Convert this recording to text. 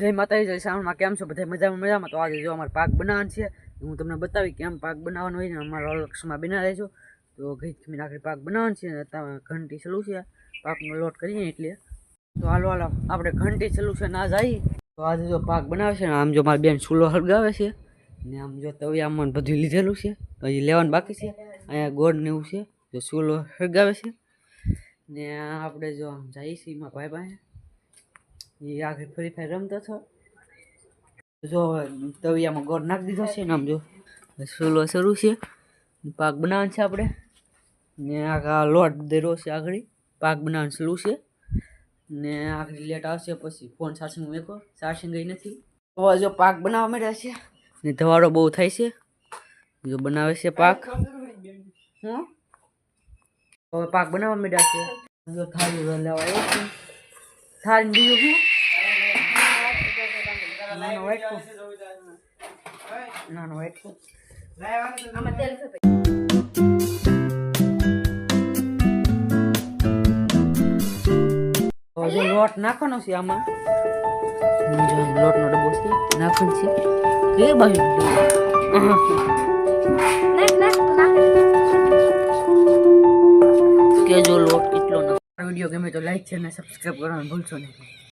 જય માતાજી, જય શ્રાવણમાં કેમ છો? બધા મજામાં? મજામાં? તો આજે જો અમારે પાક બનાવવાનો છે હું તમને બતાવી કેમ પાક બનાવવાનો હોય ને, અમારા લક્ષમાં બના રહેજો તો ઘી ખમીને આખરી પાક બનાવવાનો છે ઘંટી ચાલુ છે પાકનો લોટ કરીએ એટલે. તો હાલો હાલો, આપણે ઘંટી ચાલુ છે ના જઈએ તો આજે જો પાક બનાવે છે, ને આમ જો મારી બેન ચૂલો હળગાવે છે, ને આમ જો તવિયામાં બધું લીધેલું છે, તો હજી લેવાનું બાકી છે. અહીંયા ગોળ ને એવું છે, જો ચૂલો હળગાવે છે. ને આપણે જો આમ જઈએ છીએ એમાં ભાઈ ભાઈ એ આગળ ફરી ફરી રમતો હતો. જો તવિયામાં ગોળ નાખી દીધો છે ને આમ જો. ચૂલો શરૂ છે. પાક બનાવવાનું છે આપણે. ને આ લોટ દેરો છે આગળ. પાક બનાવવાનું સલું છે. ને આગળ લેટ આવશે પછી ફોન સાસંગ મેકો સાસંગ ગઈ નથી. હવે જો પાક બનાવવા માંડ્યા છે. ને ધવાડો બહુ થાય છે. જો બનાવે છે પાક. હવે પાક બનાવવા માંડ્યા છે. જો થાળી લેવા આવ્યો છે. થાળી બીજું શું? નાનો વાટકો નાનો વાટકો તો જો લોટ નાખવાનો છે આમાં. જો લોટનો ડબ્બો છે. નાખવાનો છે. કે બાજુ? કેજો લોટ કેટલો ના વીડિયો ગમે તો લાઈક છે અને સબસ્ક્રાઈબ કરવાનું ભૂલશો નહીં.